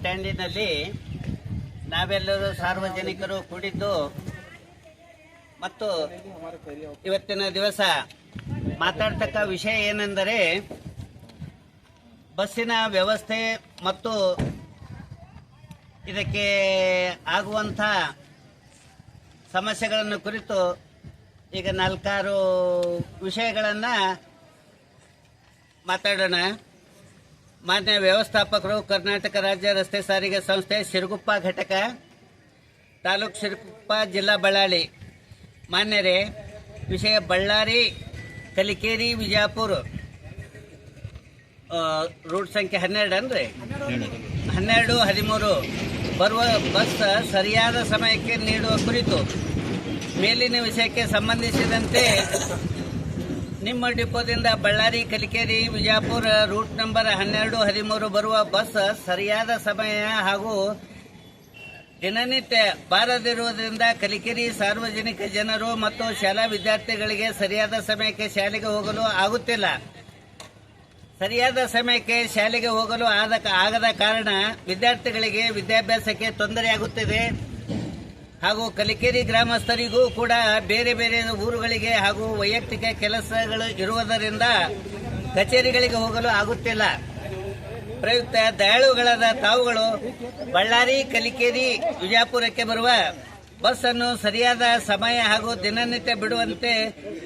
ಸ್ಟ್ಯಾಂಡಿನಲ್ಲಿ ನಾವೆಲ್ಲರೂ ಸಾರ್ವಜನಿಕರು ಕೂಡಿದ್ದು ಮತ್ತು ಇವತ್ತಿನ ದಿವಸ ಮಾತಾಡ್ತಕ್ಕ ವಿಷಯ ಏನೆಂದರೆ ಬಸ್ಸಿನ ವ್ಯವಸ್ಥೆ ಮತ್ತು ಇದಕ್ಕೆ ಆಗುವಂಥ ಸಮಸ್ಯೆಗಳನ್ನು ಕುರಿತು ಈಗ ನಾಲ್ಕಾರು ವಿಷಯಗಳನ್ನು ಮಾತಾಡೋಣ. ಮಾನ್ಯ ವ್ಯವಸ್ಥಾಪಕರು, ಕರ್ನಾಟಕ ರಾಜ್ಯ ರಸ್ತೆ ಸಾರಿಗೆ ಸಂಸ್ಥೆ ಸಿರುಗುಪ್ಪ ಘಟಕ, ತಾಲೂಕು ಸಿರುಗುಪ್ಪ ಜಿಲ್ಲಾ ಬಳ್ಳಾರಿ. ಮಾನ್ಯರೇ, ವಿಷಯ ಬಳ್ಳಾರಿ, ಕಲಿಕೇರಿ ವಿಜಯಪುರ ರೂಟ್ ಸಂಖ್ಯೆ ಹನ್ನೆರಡು ಅಂದ್ರೆ ಹನ್ನೆರಡು, ಹದಿಮೂರು. ಬರುವ ಬಸ್ ಸರಿಯಾದ ಸಮಯಕ್ಕೆ ನೀಡುವ ಕುರಿತು ಮೇಲಿನ ವಿಷಯಕ್ಕೆ ಸಂಬಂಧಿಸಿದಂತೆ ನಿಮ್ಮ ಡಿಪೋದಿಂದ ಬಳ್ಳಾರಿ, ಕಲಿಕೇರಿ ವಿಜಯಪುರ ರೂಟ್ ನಂಬರ್ ಹನ್ನೆರಡು, ಹದಿಮೂರು ಬರುವ ಬಸ್ ಸರಿಯಾದ ಸಮಯ ಹಾಗೂ ದಿನನಿತ್ಯ ಬಾರದಿರುವುದರಿಂದ ಕಲಿಕೇರಿ ಸಾರ್ವಜನಿಕ ಜನರು ಮತ್ತು ಶಾಲಾ ವಿದ್ಯಾರ್ಥಿಗಳಿಗೆ ಸರಿಯಾದ ಸಮಯಕ್ಕೆ ಶಾಲೆಗೆ ಹೋಗಲು ಆಗುತ್ತಿಲ್ಲ. ಸರಿಯಾದ ಸಮಯಕ್ಕೆ ಶಾಲೆಗೆ ಹೋಗಲು ಆದ ಆಗದ ಕಾರಣ ವಿದ್ಯಾರ್ಥಿಗಳಿಗೆ ವಿದ್ಯಾಭ್ಯಾಸಕ್ಕೆ ತೊಂದರೆಯಾಗುತ್ತಿದೆ. ಹಾಗೂ ಕಲಿಕೇರಿ ಗ್ರಾಮಸ್ಥರಿಗೂ ಕೂಡ ಬೇರೆ ಬೇರೆ ಊರುಗಳಿಗೆ ಹಾಗೂ ವೈಯಕ್ತಿಕ ಕೆಲಸಗಳು ಇರುವುದರಿಂದ ಕಚೇರಿಗಳಿಗೆ ಹೋಗಲು ಆಗುತ್ತಿಲ್ಲ. ಪ್ರಯುಕ್ತ ದಯಾಳುಗಳಾದ ತಾವುಗಳು ಬಳ್ಳಾರಿ, ಕಲಿಕೇರಿ ವಿಜಯಪುರಕ್ಕೆ ಬರುವ ಬಸ್ ಅನ್ನು ಸರಿಯಾದ ಸಮಯ ಹಾಗೂ ದಿನನಿತ್ಯ ಬಿಡುವಂತೆ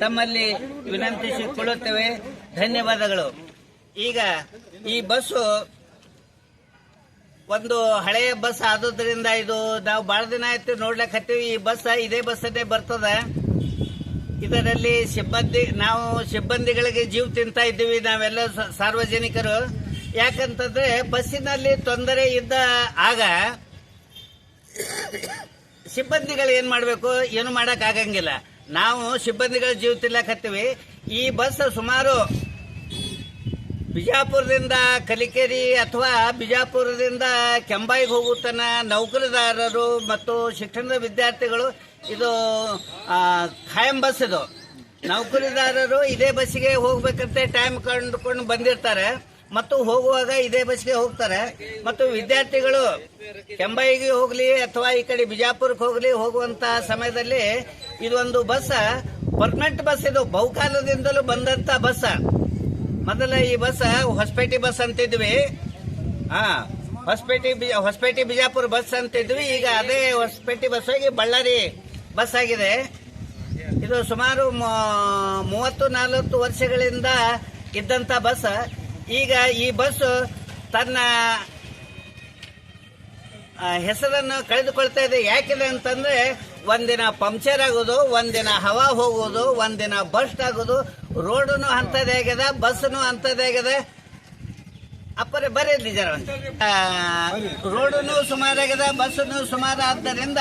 ತಮ್ಮಲ್ಲಿ ವಿನಂತಿಸಿಕೊಳ್ಳುತ್ತೇವೆ. ಧನ್ಯವಾದಗಳು. ಈಗ ಈ ಬಸ್ಸು ಒಂದು ಹಳೆಯ ಬಸ್ ಆದ್ರಿಂದ ಇದು ನಾವು ಬಹಳ ದಿನ ಆಯ್ತು ನೋಡ್ಲಿಕ್ಕೆ ಹತ್ತೀವಿ. ಈ ಬಸ್ ಇದೇ ಬಸ್ಸನ್ನೇ ಬರ್ತದ. ಇದರಲ್ಲಿ ಸಿಬ್ಬಂದಿ, ನಾವು ಸಿಬ್ಬಂದಿಗಳಿಗೆ ಜೀವ ತಿಂತ ಇದ್ದೀವಿ ನಾವೆಲ್ಲ ಸಾರ್ವಜನಿಕರು. ಯಾಕಂತಂದ್ರೆ ಬಸ್ಸಿನಲ್ಲಿ ತೊಂದರೆ ಇದ್ದ ಆಗ ಸಿಬ್ಬಂದಿಗಳು ಏನ್ ಮಾಡಬೇಕು? ಏನು ಮಾಡಕ್ ಆಗಂಗಿಲ್ಲ. ನಾವು ಸಿಬ್ಬಂದಿಗಳ ಜೀವ ಹತ್ತೀವಿ. ಈ ಬಸ್ ಸುಮಾರು ಬಿಜಾಪುರದಿಂದ ಕಲಿಕೆರಿ ಅಥವಾ ಬಿಜಾಪುರದಿಂದ ಕೆಂಬಾಯಿಗೆ ಹೋಗುತ್ತನ ನೌಕರಿದಾರರು ಮತ್ತು ಶಿಕ್ಷಣದ ವಿದ್ಯಾರ್ಥಿಗಳು, ಇದು ಖಾಯಂ ಬಸ್ ಇದು. ನೌಕರಿದಾರರು ಇದೇ ಬಸ್ಸಿಗೆ ಹೋಗ್ಬೇಕಂತ ಟೈಮ್ ಕಂಡುಕೊಂಡು ಬಂದಿರ್ತಾರೆ ಮತ್ತು ಹೋಗುವಾಗ ಇದೇ ಬಸ್ಗೆ ಹೋಗ್ತಾರೆ. ಮತ್ತು ವಿದ್ಯಾರ್ಥಿಗಳು ಕೆಂಬಾಯಿಗೆ ಹೋಗ್ಲಿ ಅಥವಾ ಈ ಕಡೆ ಬಿಜಾಪುರಕ್ಕೆ ಹೋಗ್ಲಿ ಹೋಗುವಂತ ಸಮಯದಲ್ಲಿ ಇದೊಂದು ಬಸ್. ಪರ್ಮನೆಂಟ್ ಬಸ್ ಇದು ಬಹುಕಾಲದಿಂದಲೂ ಬಂದಂತ ಬಸ್. ಮೊದಲ ಈ ಬಸ್, ಹೊಸಪೇಟೆ ಬಸ್ ಅಂತಿದ್ವಿ. ಹಾ, ಹೊಸಪೇಟೆ ಹೊಸಪೇಟೆ ಬಿಜಾಪುರ ಬಸ್ ಅಂತಿದ್ವಿ. ಈಗ ಅದೇ ಹೊಸಪೇಟೆ ಬಸ್ ಹೋಗಿ ಬಳ್ಳಾರಿ ಬಸ್ ಆಗಿದೆ. ಇದು ಸುಮಾರು ಮೂವತ್ತು, ನಲವತ್ತು ವರ್ಷಗಳಿಂದ ಇದ್ದಂತ ಬಸ್. ಈಗ ಈ ಬಸ್ ತನ್ನ ಹೆಸರನ್ನು ಕಳೆದುಕೊಳ್ತಾ ಇದೆ. ಯಾಕಿದೆ ಅಂತಂದ್ರೆ, ಒಂದಿನ ಪಂಕ್ಚರ್ ಆಗೋದು, ಒಂದಿನ ಹವಾ ಹೋಗೋದು, ಒಂದಿನ ಬಸ್ಟ್ ಆಗೋದು ರೋಡನು ಅಂತದೇ ಆಗ್ಯದ ಬಸ್ನು ಆಗ್ಯದ ಅಪ್ಪರೆ ಬರೀ ನಿಜರ ರೋಡುನು ಸುಮಾರಾಗ್ಯದ ಬಸ್ನು ಸುಮಾರು ಆದ್ದರಿಂದ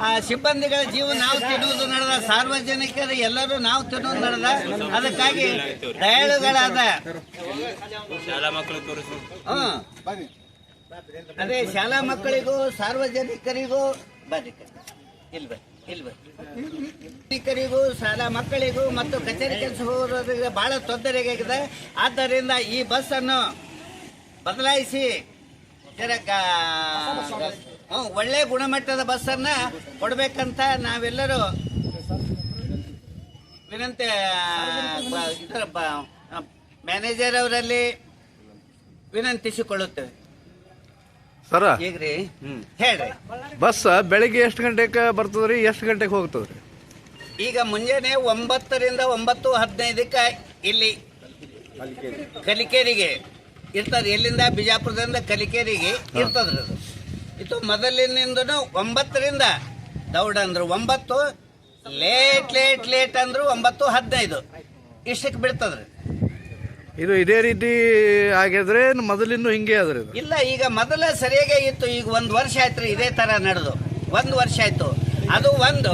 ಆ, ಸಿಬ್ಬಂದಿಗಳ ಜೀವ ನಾವು ತಿನ್ನುವುದು ನಡೆದ ಸಾರ್ವಜನಿಕರು ಎಲ್ಲರೂ ನಾವು ತಿನ್ನುವುದು ನಡೆದ. ಅದಕ್ಕಾಗಿ ದಯಾಳುಗಳಾದ ಅದೇ ಶಾಲಾ ಮಕ್ಕಳಿಗೂ ಸಾರ್ವಜನಿಕರಿಗೂ ಬರ್ರಿ ಇಲ್ವ ಇಲ್ವ ಸಾರ್ವಜನಿಕರಿಗೂ ಶಾಲಾ ಮಕ್ಕಳಿಗೂ ಮತ್ತು ಕಚೇರಿ ಕೆಲಸ ಹೋಗೋದ್ರಿಗೆ ಬಹಳ ತೊಂದರೆಯಾಗಿದೆ ಆದ್ದರಿಂದ ಈ ಬಸ್ ಅನ್ನು ಬದಲಾಯಿಸಿ ಒಳ್ಳೆ ಗುಣಮಟ್ಟದ ಬಸ್ ಅನ್ನ ಕೊಡ್ಬೇಕಂತ ನಾವೆಲ್ಲರೂ ವಿನಂತಿ ಮ್ಯಾನೇಜರ್ ಅವರಲ್ಲಿ ವಿನಂತಿಸಿಕೊಳ್ಳುತ್ತೇವೆ. ಸರ? ಈಗ್ರಿ ಹೇಳ್ರಿ. ಬಸ್ ಬೆಳಿಗ್ಗೆ ಎಷ್ಟು ಗಂಟೆಗೆ ಬರ್ತದ್ರಿ? ಎಷ್ಟು ಗಂಟೆಗೆ ಹೋಗ್ತದ್ರಿ? ಈಗ ಮುಂಜಾನೆ ಒಂಬತ್ತರಿಂದ ಒಂಬತ್ತು ಹದಿನೈದಕ್ಕೆ ಇಲ್ಲಿ ಕಲಿಕೇರಿಗೆ ಇರ್ತದೆ ಎಲ್ಲಿಂದ? ಬಿಜಾಪುರದಿಂದ ಕಲಿಕೇರಿಗೆ ಇರ್ತದ್ರಿ ಅದು. ಇದು ಮೊದಲಿನಿಂದ ಒಂಬತ್ತರಿಂದ ದೌಡ್ ಅಂದ್ರು. ಒಂಬತ್ತು ಲೇಟ್ ಲೇಟ್ ಲೇಟ್ ಅಂದ್ರು. ಒಂಬತ್ತು ಹದಿನೈದು. ಇಷ್ಟಕ್ಕೆ ಬಿಡ್ತದ್ರಿ. ಇದು ಇದೇ ರೀತಿ ಆಗಿದ್ರೆ ಮೊದಲಿಂದ ಹಿಂಗೆ ಆದ್ರೆ ಇಲ್ಲ, ಈಗ ಮೊದಲ ಸರಿಯಾಗೇ ಇತ್ತು. ಈಗ ಒಂದು ವರ್ಷ ಆಯ್ತು ಇದೇ ತರ ನಡೆದು. ಒಂದು ವರ್ಷ ಆಯ್ತು. ಅದು ಒಂದು,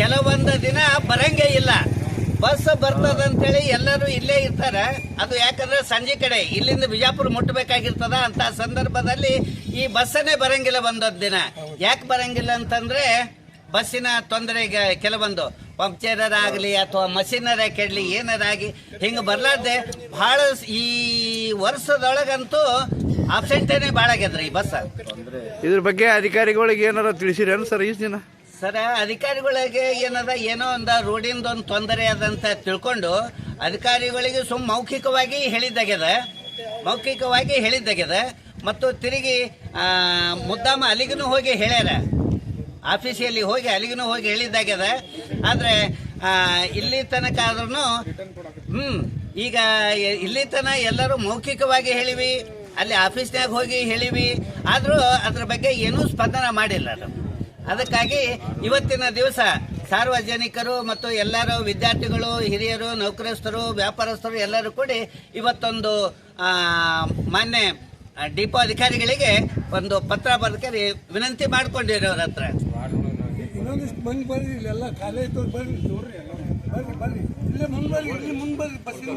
ಕೆಲವೊಂದು ದಿನ ಬರಂಗೇ ಇಲ್ಲ. ಬಸ್ ಬರ್ತದಂತೇಳಿ ಎಲ್ಲರೂ ಇಲ್ಲೇ ಇರ್ತಾರೆ. ಅದು ಯಾಕಂದ್ರೆ ಸಂಜೆ ಕಡೆ, ಇಲ್ಲಿಂದ ಬಿಜಾಪುರ ಮುಟ್ಟಬೇಕಾಗಿರ್ತದ ಅಂತ ಸಂದರ್ಭದಲ್ಲಿ ಈ ಬಸ್ಸನ್ನೇ ಬರಂಗಿಲ್ಲ ಒಂದೊಂದು ದಿನ. ಯಾಕೆ ಬರಂಗಿಲ್ಲ ಅಂತಂದ್ರೆ ಬಸ್ಸಿನ ತೊಂದರೆ ಕೆಲವೊಂದು. ಪಂಕ್ಚರರ್ ಆಗಲಿ ಅಥವಾ ಮಷಿನರ ಕೆಡಲಿ ಏನಾರ ಆಗಿ ಹಿಂಗೆ ಬರ್ಲಾರ್ದೆ ಬಹಳ ಈ ವರ್ಷದೊಳಗಂತೂ ಆಬ್ಸೆಂಟೇನೆ ಭಾಳ ಆಗ್ಯದ್ರಿ ಈ ಬಸ್. ಇದ್ರ ಬಗ್ಗೆ ಅಧಿಕಾರಿಗಳಿಗೆ ಏನಾರ ತಿಳಿಸಿರೇನು ಸರ್ ಈ ದಿನ? ಸರ ಅಧಿಕಾರಿಗಳಿಗೆ ಏನದ ಏನೋ ಒಂದು ರೋಡಿಂದ ಒಂದು ತೊಂದರೆ ಅದಂತ ತಿಳ್ಕೊಂಡು ಅಧಿಕಾರಿಗಳಿಗೆ ಸುಮ್ ಮೌಖಿಕವಾಗಿ ಹೇಳಿದ್ದಾಗ್ಯದ. ಮೌಖಿಕವಾಗಿ ಹೇಳಿದ್ದಾಗ್ಯದ. ಮತ್ತು ತಿರುಗಿ ಮುದ್ದಾಮ ಅಲ್ಲಿಗೂ ಹೋಗಿ ಹೇಳ್ಯಾರ. ಆಫೀಸಿಯಲ್ಲಿ ಹೋಗಿ ಅಲ್ಲಿಗೂ ಹೋಗಿ ಹೇಳಿದ್ದಾಗ್ಯದ. ಆದರೆ ಇಲ್ಲಿ ತನಕ ಆದ್ರೂ ಹ್ಞೂ ಈಗ ಇಲ್ಲಿ ತನ ಎಲ್ಲರೂ ಮೌಖಿಕವಾಗಿ ಹೇಳಿವಿ, ಅಲ್ಲಿ ಆಫೀಸ್ನಾಗ ಹೋಗಿ ಹೇಳಿವಿ, ಆದರೂ ಅದ್ರ ಬಗ್ಗೆ ಏನೂ ಸ್ಪಂದನ ಮಾಡಿಲ್ಲ ಅದು. ಅದಕ್ಕಾಗಿ ಇವತ್ತಿನ ದಿವಸ ಸಾರ್ವಜನಿಕರು ಮತ್ತು ಎಲ್ಲರೂ ವಿದ್ಯಾರ್ಥಿಗಳು, ಹಿರಿಯರು, ನೌಕರಸ್ಥರು, ವ್ಯಾಪಾರಸ್ಥರು ಎಲ್ಲರೂ ಕೂಡಿ ಇವತ್ತೊಂದು ಮಾನ್ಯ ಡಿಪೋ ಅಧಿಕಾರಿಗಳಿಗೆ ಒಂದು ಪತ್ರ ಬರ್ಕರಿ ವಿನಂತಿ ಮಾಡ್ಕೊಂಡಿರೋರ ಹತ್ರ. ಇನ್ನೊಂದಿಷ್ಟು ಮಂದಿ ಬರ್ರಿ, ಇಲ್ಲೆಲ್ಲ ಖಾಲಿ ಐತವ್ರು ಬರ್ರಿ ನೋಡ್ರಿ ಎಲ್ಲ. ಬರ್ರಿ ಬರ್ರಿ. ಇಲ್ಲೇ ಮುಂದೆ ಬರ್ರಿ, ಇಲ್ಲಿ ಮುಂದ್ ಬರ್ರಿ ಬಸ್ಸಿನ